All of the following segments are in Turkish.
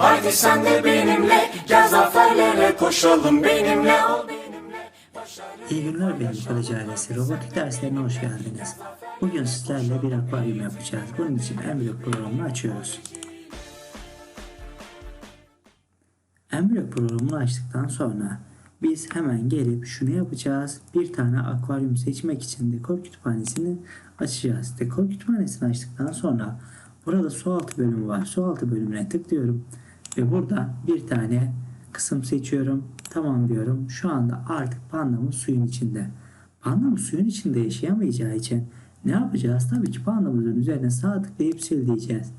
Haydi sen de benimle gel zaferlere koşalım benimle ol İyi günler benim kaleci ailesi. Robotik derslerine hoş geldiniz. Bugün sizlerle bir akvaryum yapacağız. Bunun için Embryo programını açıyoruz. Embryo programını açtıktan sonra biz hemen gelip şunu yapacağız. Bir tane akvaryum seçmek için dekor kütüphanesini açacağız. Dekor kütüphanesini açtıktan sonra burada su altı bölümü var. Su altı bölümüne tıklıyorum. Ve burada bir tane kısım seçiyorum. Tamam diyorum. Şu anda artık pandamız suyun içinde. Pandamız suyun içinde yaşayamayacağı için ne yapacağız? Tabii ki pandamızın üzerine sağ tıklayıp sil diyeceğiz.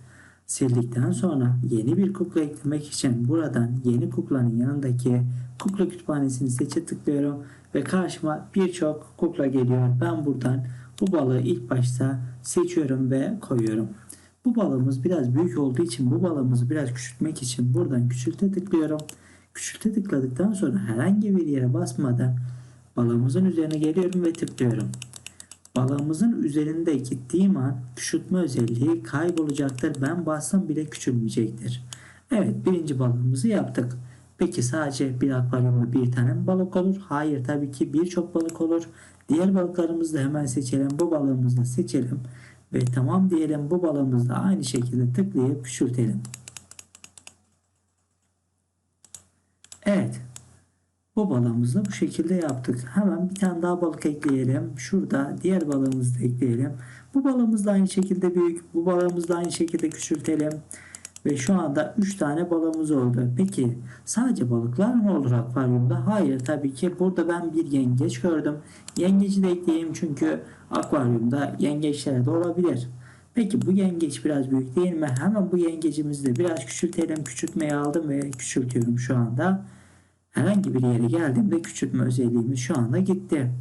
Sildikten sonra yeni bir kukla eklemek için buradan yeni kuklanın yanındaki kukla kütüphanesini seçe tıklıyorum ve karşıma birçok kukla geliyor. Ben buradan bu balığı ilk başta seçiyorum ve koyuyorum. Bu balığımız biraz büyük olduğu için bu balığımızı biraz küçültmek için buradan küçülte tıklıyorum. Küçülte tıkladıktan sonra herhangi bir yere basmadan balığımızın üzerine geliyorum ve tıklıyorum. Balığımızın üzerinde gittiğim an küçültme özelliği kaybolacaktır. Ben bassam bile küçülmeyecektir. Evet birinci balığımızı yaptık. Peki sadece bir akvaryumda bir tane balık olur? Hayır tabii ki birçok balık olur. Diğer balıklarımızı da hemen seçelim. Bu balığımızı seçelim. Ve tamam diyelim bu balığımızı da aynı şekilde tıklayıp küçültelim. Evet. Bu balığımızı bu şekilde yaptık. Hemen bir tane daha balık ekleyelim. Şurada diğer balığımızı da ekleyelim. Bu balığımız da aynı şekilde büyük. Bu balığımızı da aynı şekilde küçültelim. Ve şu anda 3 tane balığımız oldu. Peki sadece balıklar mı olur akvaryumda? Hayır tabii ki. Burada ben bir yengeç gördüm. Yengeci de ekleyeyim çünkü akvaryumda yengeçler de olabilir. Peki bu yengeç biraz büyük değil mi? Hemen bu yengecimizi de biraz küçültelim. Küçültmeyi aldım ve küçültüyorum şu anda. Herhangi bir yere geldiğimde küçültme özelliğimiz şu anda gitti.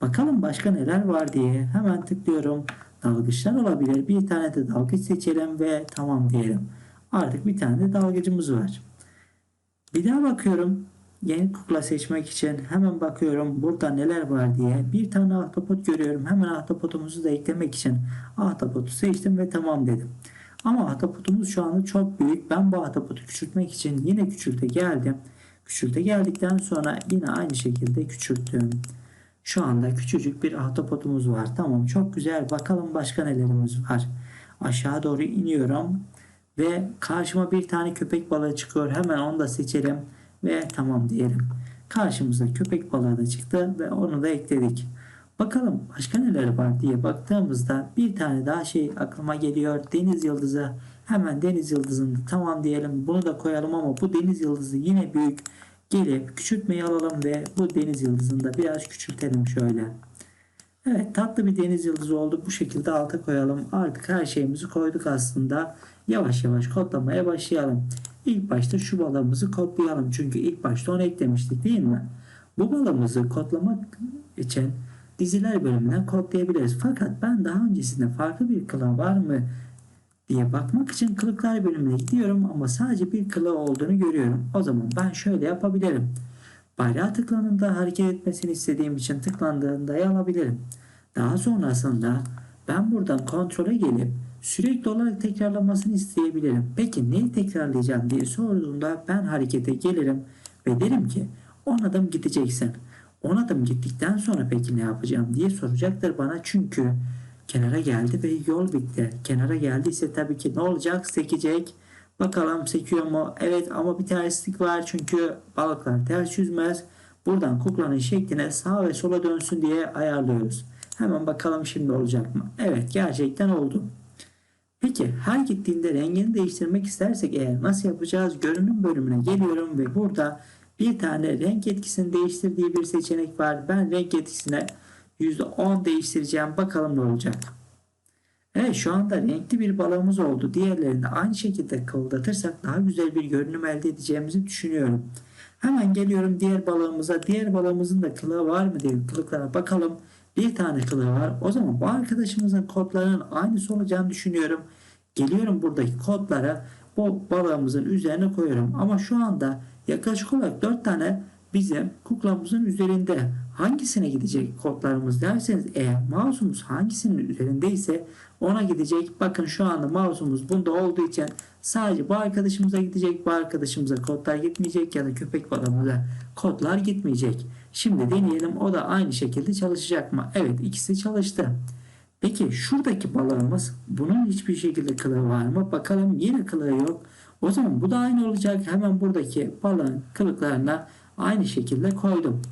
Bakalım başka neler var diye hemen tıklıyorum. Dalgıçlar olabilir. Bir tane de dalgıç seçelim ve tamam diyelim. Artık bir tane de dalgıcımız var. Bir daha bakıyorum. Yeni kukla seçmek için hemen bakıyorum burada neler var diye. Bir tane ahtapot görüyorum. Hemen ahtapotumuzu da eklemek için ahtapotu seçtim ve tamam dedim. Ama ahtapotumuz şu anda çok büyük. Ben bu ahtapotu küçültmek için yine küçülte geldim. Küçülte geldikten sonra yine aynı şekilde küçülttüm. Şu anda küçücük bir ahtapotumuz var. Tamam çok güzel. Bakalım başka nelerimiz var. Aşağı doğru iniyorum. Ve karşıma bir tane köpek balığı çıkıyor. Hemen onu da seçelim. Ve tamam diyelim. Karşımıza köpek balığı da çıktı ve onu da ekledik. Bakalım başka neler var diye baktığımızda bir tane daha şey aklıma geliyor. Deniz yıldızı. Hemen deniz yıldızını tamam diyelim. Bunu da koyalım ama bu deniz yıldızı yine büyük. Gelip küçültmeyi alalım ve bu deniz yıldızını da biraz küçültelim şöyle. Evet tatlı bir deniz yıldızı oldu. Bu şekilde alta koyalım. Artık her şeyimizi koyduk aslında. Yavaş yavaş kodlamaya başlayalım. İlk başta şu balığımızı kodlayalım. Çünkü ilk başta onu eklemiştik değil mi? Bu balığımızı kodlamak için diziler bölümünden kodlayabiliriz. Fakat ben daha öncesinde farklı bir kıla var mı diye bakmak için kılıklar bölümüne gidiyorum ama sadece bir kılı olduğunu görüyorum. O zaman ben şöyle yapabilirim. Bayrağı tıklandığında hareket etmesini istediğim için tıklandığında alabilirim. Daha sonrasında ben buradan kontrole gelip sürekli olarak tekrarlamasını isteyebilirim. Peki neyi tekrarlayacağım diye sorduğumda ben harekete gelirim ve derim ki 10 adım gideceksin. 10 adım gittikten sonra peki ne yapacağım diye soracaktır bana çünkü kenara geldi ve yol bitti. Kenara geldiyse tabii ki ne olacak? Sekecek. Bakalım sekiyor mu? Evet ama bir terslik var çünkü balıklar ters yüzmez. Buradan kuklanın şekline sağa ve sola dönsün diye ayarlıyoruz. Hemen bakalım şimdi olacak mı? Evet gerçekten oldu. Peki her gittiğinde rengini değiştirmek istersek eğer nasıl yapacağız? Görünüm bölümüne geliyorum ve burada bir tane renk etkisini değiştirdiği bir seçenek var. Ben renk etkisine %10 değiştireceğim. Bakalım ne olacak. Evet şu anda renkli bir balığımız oldu. Diğerlerini aynı şekilde kıvıldatırsak daha güzel bir görünüm elde edeceğimizi düşünüyorum. Hemen geliyorum diğer balığımıza. Diğer balığımızın da kılığı var mı diye kılıklara bakalım. Bir tane kılığı var. O zaman bu arkadaşımızın kodlarının aynısı olacağını düşünüyorum. Geliyorum buradaki kodlara bu balığımızın üzerine koyuyorum. Ama şu anda yaklaşık olarak 4 tane bizim kuklamızın üzerinde hangisine gidecek kodlarımız derseniz eğer mouse'umuz hangisinin üzerindeyse ona gidecek. Bakın şu anda mouse'umuz bunda olduğu için sadece bu arkadaşımıza gidecek. Bu arkadaşımıza kodlar gitmeyecek ya da köpek balığımıza kodlar gitmeyecek. Şimdi deneyelim o da aynı şekilde çalışacak mı? Evet ikisi çalıştı. Peki şuradaki balığımız bunun hiçbir şekilde kılığı var mı? Bakalım yine kılığı yok. O zaman bu da aynı olacak. Hemen buradaki balığın kılıklarına aynı şekilde koydum.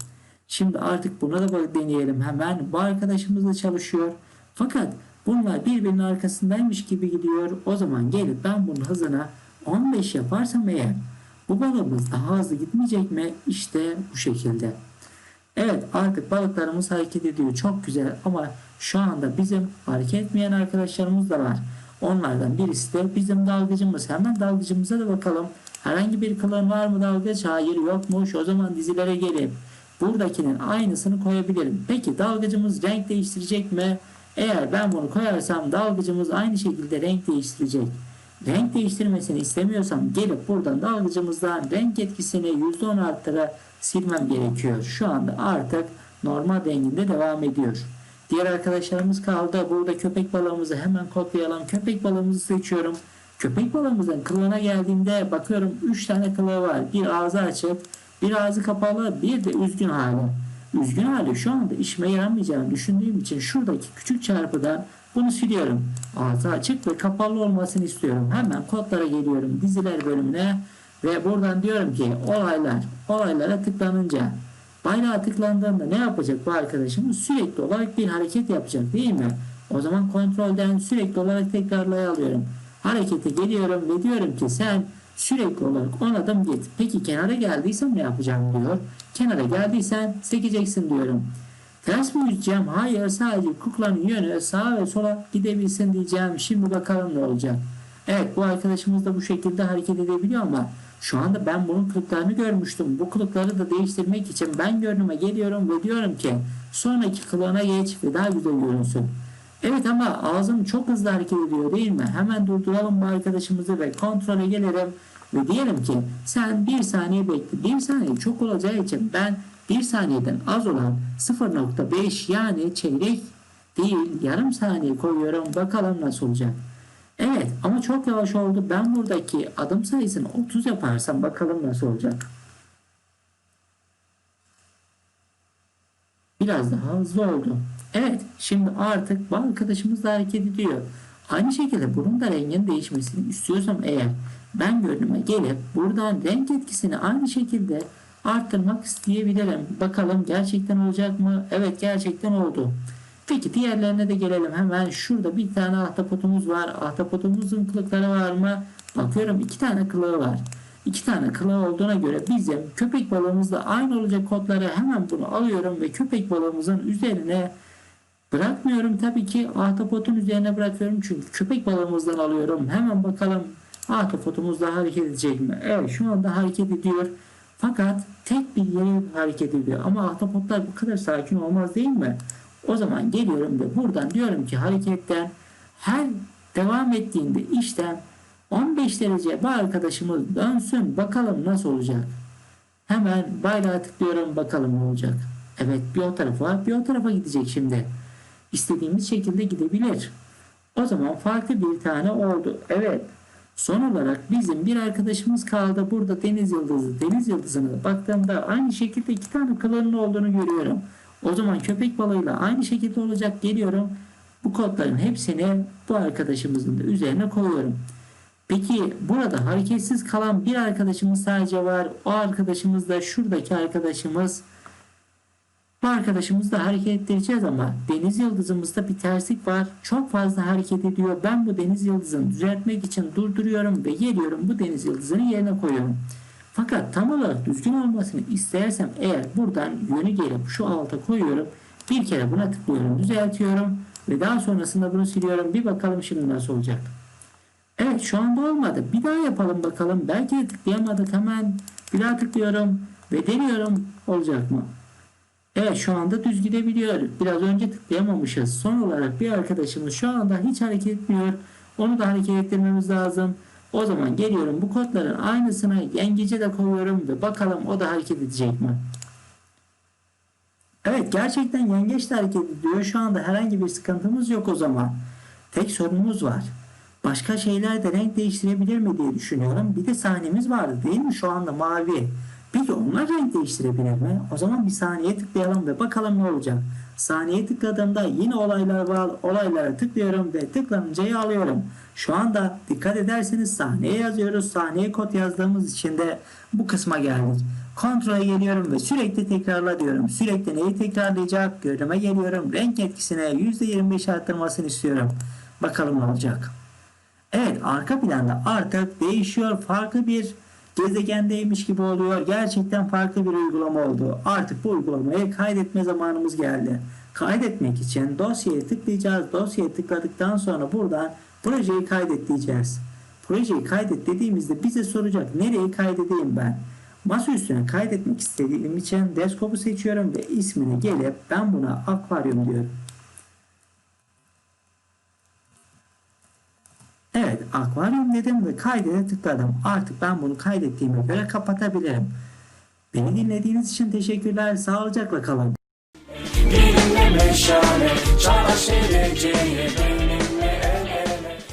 Şimdi artık buna da deneyelim hemen. Bu arkadaşımız da çalışıyor. Fakat bunlar birbirinin arkasındaymış gibi gidiyor. O zaman gelip ben bunun hızına 15 yaparsam eğer bu balığımız daha hızlı gitmeyecek mi? İşte bu şekilde. Evet artık balıklarımız hareket ediyor. Çok güzel ama şu anda bizim hareket etmeyen arkadaşlarımız da var. Onlardan birisi de bizim dalgıcımız. Hemen dalgıcımıza da bakalım. Herhangi bir kılın var mı dalgıç? Hayır yokmuş. O zaman dizilere gelip buradakinin aynısını koyabilirim. Peki dalgıcımız renk değiştirecek mi? Eğer ben bunu koyarsam dalgıcımız aynı şekilde renk değiştirecek. Renk değiştirmesini istemiyorsam gelip buradan dalgıcımızdan renk etkisini %10 arttıra silmem gerekiyor. Şu anda artık normal renginde devam ediyor. Diğer arkadaşlarımız kaldı. Burada köpek balığımızı hemen kopyalayalım. Köpek balığımızı seçiyorum. Köpek balığımızın kılığına geldiğimde bakıyorum 3 tane kılığı var. Bir ağzı açık, bir ağzı kapalı, bir de üzgün hali. Üzgün hali şu anda işime yaramayacağını düşündüğüm için şuradaki küçük çarpıdan bunu siliyorum. Ağzı açık ve kapalı olmasını istiyorum. Hemen kodlara geliyorum diziler bölümüne ve buradan diyorum ki olaylar, olaylara tıklanınca bayrağa tıklandığında ne yapacak bu arkadaşımız? Sürekli olarak bir hareket yapacak değil mi? O zaman kontrolden sürekli olarak tekrarlaya alıyorum. Harekete geliyorum ve diyorum ki sen sürekli olarak 10 adım git. Peki kenara geldiysem ne yapacağım diyor. Kenara geldiysen sekeceksin diyorum. Ters mi gideceğim? Hayır sadece kuklanın yönü sağa ve sola gidebilsin diyeceğim. Şimdi bakalım ne olacak. Evet bu arkadaşımız da bu şekilde hareket edebiliyor ama şu anda ben bunun kılıklarını görmüştüm. Bu kılıkları da değiştirmek için ben görünüme geliyorum ve diyorum ki sonraki kılığına geç ve daha güzel görünsün. Evet ama ağzım çok hızlı hareket ediyor değil mi? Hemen durduralım bu arkadaşımızı ve kontrole gelelim ve diyelim ki sen bir saniye bekle. Bir saniye çok olacağı için ben bir saniyeden az olan 0.5 yani çeyrek değil yarım saniye koyuyorum. Bakalım nasıl olacak. Evet ama çok yavaş oldu. Ben buradaki adım sayısını 30 yaparsam bakalım nasıl olacak. Biraz daha hızlı oldu. Evet şimdi artık bu arkadaşımız da hareket ediyor. Aynı şekilde bunun da rengin değişmesini istiyorsam eğer ben görünüme gelip buradan renk etkisini aynı şekilde arttırmak isteyebilirim. Bakalım gerçekten olacak mı? Evet gerçekten oldu. Peki diğerlerine de gelelim. Hemen şurada bir tane ahtapotumuz var. Ahtapotumuzun kılıkları var mı? Bakıyorum iki tane kılığı var. İki tane kılığı olduğuna göre bizim köpek balığımızda aynı olacak kodları hemen bunu alıyorum ve köpek balığımızın üzerine bırakmıyorum. Tabii ki ahtapotun üzerine bırakıyorum çünkü köpek balığımızdan alıyorum. Hemen bakalım ahtapotumuz da hareket edecek mi? Evet şu anda hareket ediyor. Fakat tek bir yere hareket ediyor. Ama ahtapotlar bu kadar sakin olmaz değil mi? O zaman geliyorum ve buradan diyorum ki hareketten her devam ettiğinde işten 15 derece bu arkadaşımız dönsün bakalım nasıl olacak. Hemen bayrağa tıklıyorum bakalım ne olacak. Evet bir o tarafa bir o tarafa gidecek şimdi. İstediğimiz şekilde gidebilir. O zaman farklı bir tane oldu. Evet. Son olarak bizim bir arkadaşımız kaldı. Burada deniz yıldızı. Deniz yıldızına da baktığımda aynı şekilde iki tane kılının olduğunu görüyorum. O zaman köpek balığıyla aynı şekilde olacak geliyorum. Bu kodların hepsini bu arkadaşımızın da üzerine koyuyorum. Peki burada hareketsiz kalan bir arkadaşımız sadece var. O arkadaşımız da şuradaki arkadaşımız. Bu arkadaşımızı da hareket ettireceğiz ama deniz yıldızımızda bir terslik var. Çok fazla hareket ediyor. Ben bu deniz yıldızını düzeltmek için durduruyorum ve geliyorum bu deniz yıldızını yerine koyuyorum. Fakat tam olarak düzgün olmasını istersem eğer buradan yönü gelip şu alta koyuyorum. Bir kere buna tıklıyorum, düzeltiyorum ve daha sonrasında bunu siliyorum. Bir bakalım şimdi nasıl olacak. Evet şu anda olmadı. Bir daha yapalım bakalım. Belki tıklayamadık hemen. Bir daha tıklıyorum ve deniyorum. Olacak mı? Evet şu anda düz gidebiliyor. Biraz önce tıklayamamışız. Son olarak bir arkadaşımız şu anda hiç hareket etmiyor. Onu da hareket ettirmemiz lazım. O zaman geliyorum bu kodların aynısını yengece de koyuyorum ve bakalım o da hareket edecek mi? Evet gerçekten yengeç de hareket ediyor. Şu anda herhangi bir sıkıntımız yok o zaman. Tek sorunumuz var. Başka şeyler de renk değiştirebilir mi diye düşünüyorum. Bir de sahnemiz vardı değil mi şu anda mavi. Peki onlar renk değiştirebilir mi? O zaman bir saniye tıklayalım ve bakalım ne olacak. Saniye tıkladığımda yine olaylar var. Olaylara tıklıyorum ve tıklanıncayı alıyorum. Şu anda dikkat ederseniz sahneye yazıyoruz. Sahneye kod yazdığımız için de bu kısma geldik. Kontrole geliyorum ve sürekli tekrarla diyorum. Sürekli neyi tekrarlayacak? Görüme geliyorum. Renk etkisine %25 arttırmasını istiyorum. Bakalım olacak. Evet arka planda artık değişiyor. Farklı bir gezegendeymiş gibi oluyor. Gerçekten farklı bir uygulama oldu. Artık bu uygulamayı kaydetme zamanımız geldi. Kaydetmek için dosyaya tıklayacağız. Dosyaya tıkladıktan sonra buradan projeyi kaydet diyeceğiz. Projeyi kaydet dediğimizde bize soracak nereyi kaydedeyim ben. Masa üstüne kaydetmek istediğim için desktopu seçiyorum ve ismini gelip ben buna akvaryum diyorum. akvaryum dedim ve kaydete tıkladım. Artık ben bunu kaydettiğime göre kapatabilirim. Beni dinlediğiniz için teşekkürler. Sağlıcakla kalın. Benimle meşale.